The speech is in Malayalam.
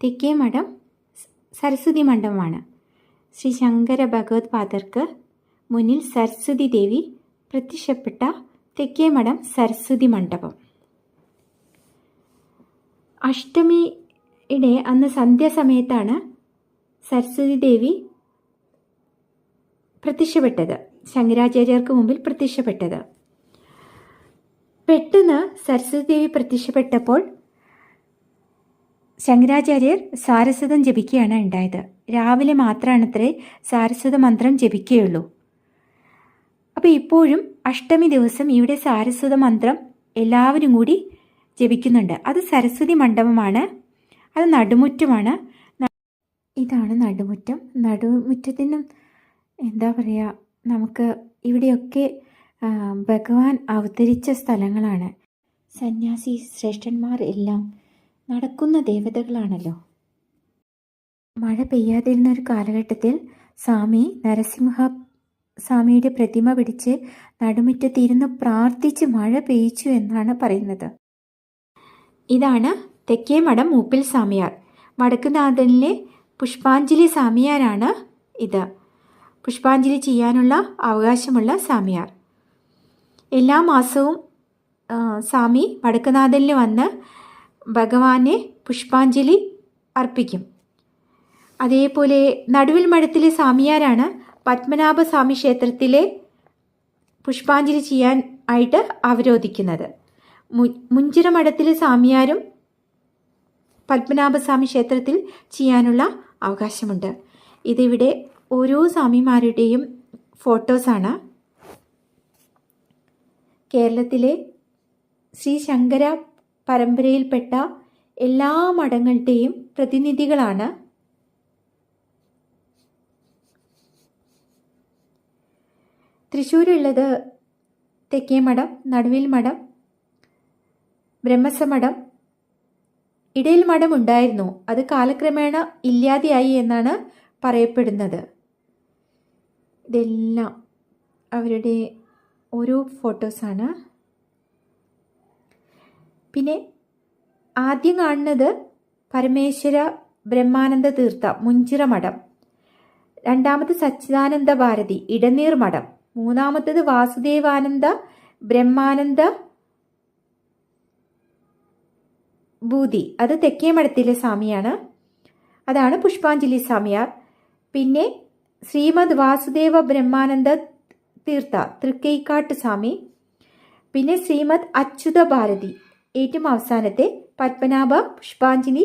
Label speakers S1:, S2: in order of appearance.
S1: തെക്കേ മഠം സരസ്വതി മണ്ഡപമാണ് ശ്രീ ശങ്കര ഭഗവത് പാദർക്ക് മുന്നിൽ സരസ്വതി ദേവി പ്രത്യക്ഷപ്പെട്ട തെക്കേ മഠം സരസ്വതി മണ്ഡപം. അഷ്ടമിയുടെ അന്ന് സന്ധ്യാസമയത്താണ് സരസ്വതി ദേവി പ്രത്യക്ഷപ്പെട്ടത്. ശങ്കരാചാര്യർക്ക് മുമ്പിൽ പ്രത്യക്ഷപ്പെട്ടത്. പെട്ടെന്ന് സരസ്വതി ദേവി പ്രത്യക്ഷപ്പെട്ടപ്പോൾ ശങ്കരാചാര്യർ സാരസ്വതം ജപിക്കുകയാണ് ഉണ്ടായത്. രാവിലെ മാത്രമാണത്രേ സാരസ്വത മന്ത്രം ജപിക്കുകയുള്ളൂ. അപ്പോൾ ഇപ്പോഴും അഷ്ടമി ദിവസം ഇവിടെ സാരസ്വത മന്ത്രം എല്ലാവരും കൂടി ജപിക്കുന്നുണ്ട്. അത് സരസ്വതി മണ്ഡപമാണ്. അത് നടുമുറ്റമാണ്. ഇതാണ് നടുമുറ്റം. നടുമുറ്റത്തിനും എന്താ പറയുക നമുക്ക് ഇവിടെയൊക്കെ ഭഗവാൻ അവതരിച്ച സ്ഥലങ്ങളാണ്. സന്യാസി ശ്രേഷ്ഠന്മാർ എല്ലാം നടക്കുന്ന ദേവതകളാണല്ലോ. മഴ പെയ്യാതിരുന്ന ഒരു കാലഘട്ടത്തിൽ സ്വാമി നരസിംഹ സ്വാമിയുടെ പ്രതിമ പിടിച്ച് നടുമുറ്റത്തിരുന്ന് പ്രാർത്ഥിച്ച് മഴ പെയ്യിച്ചു എന്നാണ് പറയുന്നത്. ഇതാണ് തെക്കേ മഠം മൂപ്പിൽ സ്വാമിയാർ. വടക്കുനാഥനിലെ പുഷ്പാഞ്ജലി സ്വാമിയാരാണ് ഇത്. പുഷ്പാഞ്ജലി ചെയ്യാനുള്ള അവകാശമുള്ള സ്വാമിയാർ. എല്ലാ മാസവും സ്വാമി വടക്കുനാഥനിൽ വന്ന് ഭഗവാനെ പുഷ്പാഞ്ജലി അർപ്പിക്കും. അതേപോലെ നടുവിൽ മഠത്തിലെ സ്വാമിയാരാണ് പത്മനാഭ സ്വാമി ക്ഷേത്രത്തിലെ പുഷ്പാഞ്ജലി ചെയ്യാൻ ആയിട്ട് അവരോധിക്കുന്നത്. മു- മുഞ്ചിറ മഠത്തിലെ സ്വാമിയാരും പത്മനാഭസ്വാമി ക്ഷേത്രത്തിൽ ചെയ്യാനുള്ള അവകാശമുണ്ട്. ഇതിവിടെ ഓരോ സ്വാമിമാരുടെയും ഫോട്ടോസാണ്. കേരളത്തിലെ ശ്രീ ശങ്കര പരമ്പരയിൽപ്പെട്ട എല്ലാ മഠങ്ങളുടെയും പ്രതിനിധികളാണ്. തൃശ്ശൂരുള്ളത് തെക്കേ മഠം നടുവിൽ മഠം ബ്രഹ്മസമഠം ഇടയിൽ മഠം ഉണ്ടായിരുന്നു. അത് കാലക്രമേണ ഇല്ലാതെയായി എന്നാണ് പറയപ്പെടുന്നത്. ഇതെല്ലാം അവരുടെ ഓരോ ഫോട്ടോസാണ്. പിന്നെ ആദ്യം കാണുന്നത് പരമേശ്വര ബ്രഹ്മാനന്ദ തീർത്ഥ മുഞ്ചിറ മഠം രണ്ടാമത് സച്ചിദാനന്ദ ഭാരതി ഇടനീർ മഠം. മൂന്നാമത്തത് വാസുദേവാനന്ദ ബ്രഹ്മാനന്ദ ഭൂതി. അത് തെക്കേ മഠത്തിലെ സ്വാമിയാണ്. അതാണ് പുഷ്പാഞ്ജലി സ്വാമിയാർ. പിന്നെ ശ്രീമദ് വാസുദേവ ബ്രഹ്മാനന്ദ തീർത്ഥ തൃക്കൈക്കാട്ട് സ്വാമി. പിന്നെ ശ്രീമദ് അച്യുത ഭാരതി ഏറ്റവും അവസാനത്തെ പത്മനാഭ പുഷ്പാഞ്ജലി